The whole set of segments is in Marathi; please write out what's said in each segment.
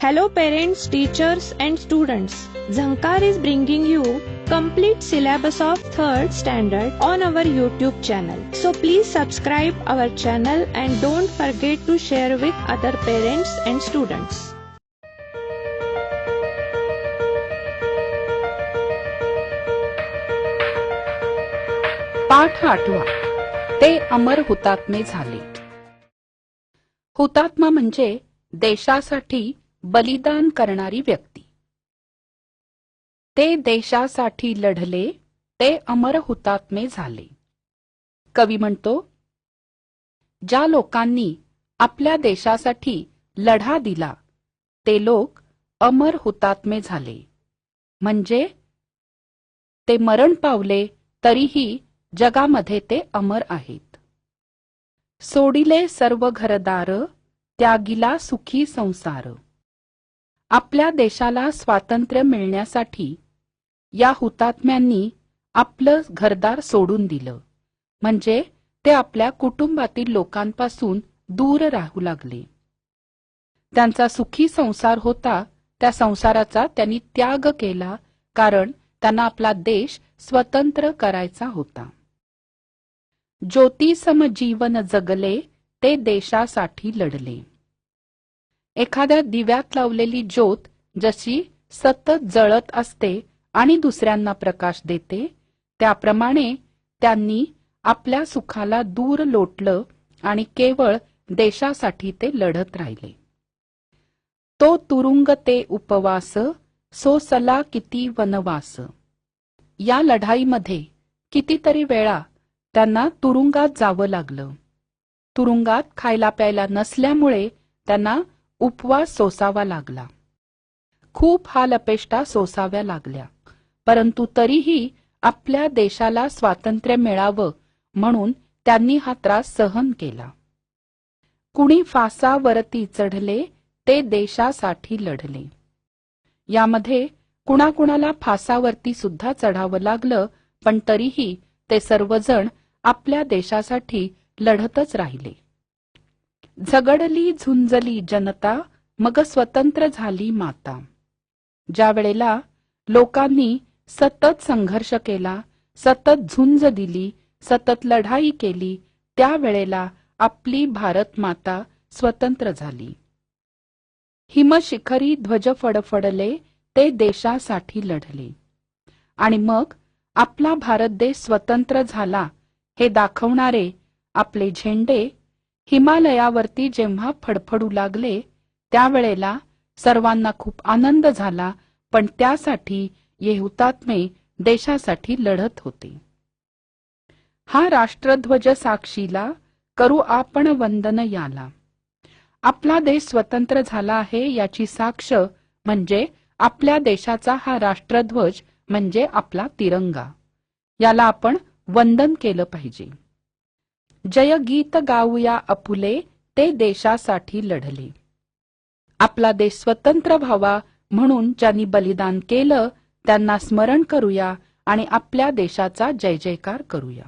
Hello parents, teachers and students. Zankar is bringing you complete syllabus of 3rd standard on our YouTube channel. So please subscribe our channel and don't forget to share with other parents and students. पाठ आठवा ते अमर हुतात्मे झाले हुतात्मा म्हणजे देशासाठी बलिदान करणारी व्यक्ती. ते देशासाठी लढले ते अमर हुतात्मे झाले. कवी म्हणतो ज्या लोकांनी आपल्या देशासाठी लढा दिला ते लोक अमर हुतात्मे झाले. म्हणजे ते मरण पावले तरीही जगामध्ये ते अमर आहेत. सोडिले सर्व घरदार त्यागिला सुखी संसार. आपल्या देशाला स्वातंत्र्य मिळण्यासाठी या हुतात्म्यांनी आपलं घरदार सोडून दिलं. म्हणजे ते आपल्या कुटुंबातील लोकांपासून दूर राहू लागले. त्यांचा सुखी संसार होता त्या संसाराचा त्यांनी त्याग केला कारण त्यांना आपला देश स्वतंत्र करायचा होता. ज्योतिसम जीवन जगले ते देशासाठी लढले. एखाद्या दिव्यात लावलेली ज्योत जशी सतत जळत असते आणि दुसऱ्यांना प्रकाश देते त्याप्रमाणे त्यांनी आपल्या सुखाला दूर लोटलं आणि केवळ देशासाठी ते लढत राहिले. तो तुरुंग ते उपवास सोसला किती वनवास. या लढाईमध्ये कितीतरी वेळा त्यांना तुरुंगात जावं लागलं. तुरुंगात खायला प्यायला नसल्यामुळे त्यांना उपवास सोसावा लागला. खूप हाल अपेष्टा सोसाव्या लागल्या. परंतु तरीही आपल्या देशाला स्वातंत्र्य मिळावं म्हणून त्यांनी हा त्रास सहन केला. कुणी फासावरती चढले ते देशासाठी लढले. यामध्ये कुणाकुणाला फासावरती सुद्धा चढावं लागलं पण तरीही ते सर्वजण आपल्या देशासाठी लढतच राहिले. झगडली झुंजली जनता मग स्वतंत्र झाली माता. ज्या वेळेला लोकांनी सतत संघर्ष केला सतत झुंज दिली सतत लढाई केली त्यावेळेला आपली भारत माता स्वतंत्र झाली. हिमशिखरी ध्वज फडफडले ते देशासाठी लढले. आणि मग आपला भारत देश स्वतंत्र झाला हे दाखवणारे आपले झेंडे हिमालयावरती जेव्हा फडफडू लागले त्यावेळेला सर्वांना खूप आनंद झाला पण त्यासाठी ये हुतात्मे देशासाठी लढत होते. हा राष्ट्रध्वज साक्षीला करू आपण वंदन याला. आपला देश स्वतंत्र झाला आहे याची साक्ष म्हणजे आपल्या देशाचा हा राष्ट्रध्वज म्हणजे आपला तिरंगा. याला आपण वंदन केलं पाहिजे. जय गीत गाऊया अपुले ते देशासाठी लढले. आपला देश स्वतंत्र व्हावा म्हणून ज्यांनी बलिदान केलं त्यांना स्मरण करूया आणि आपल्या देशाचा जय जयकार करूया.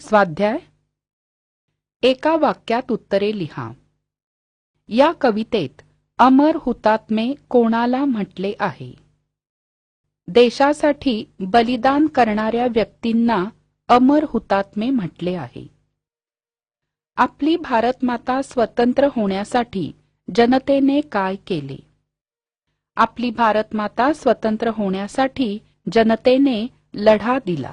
स्वाध्याय. एका वाक्यात उत्तरे लिहा. या कवितेत अमर हुतात्मे कोणाला म्हटले आहे? देशासाठी बलिदान करणाऱ्या व्यक्तींना अमर हुतात्मे म्हटले आहे. आपली भारतमाता स्वतंत्र होण्यासाठी जनतेने काय केले? आपली भारतमाता स्वतंत्र होण्यासाठी जनतेने लढा दिला.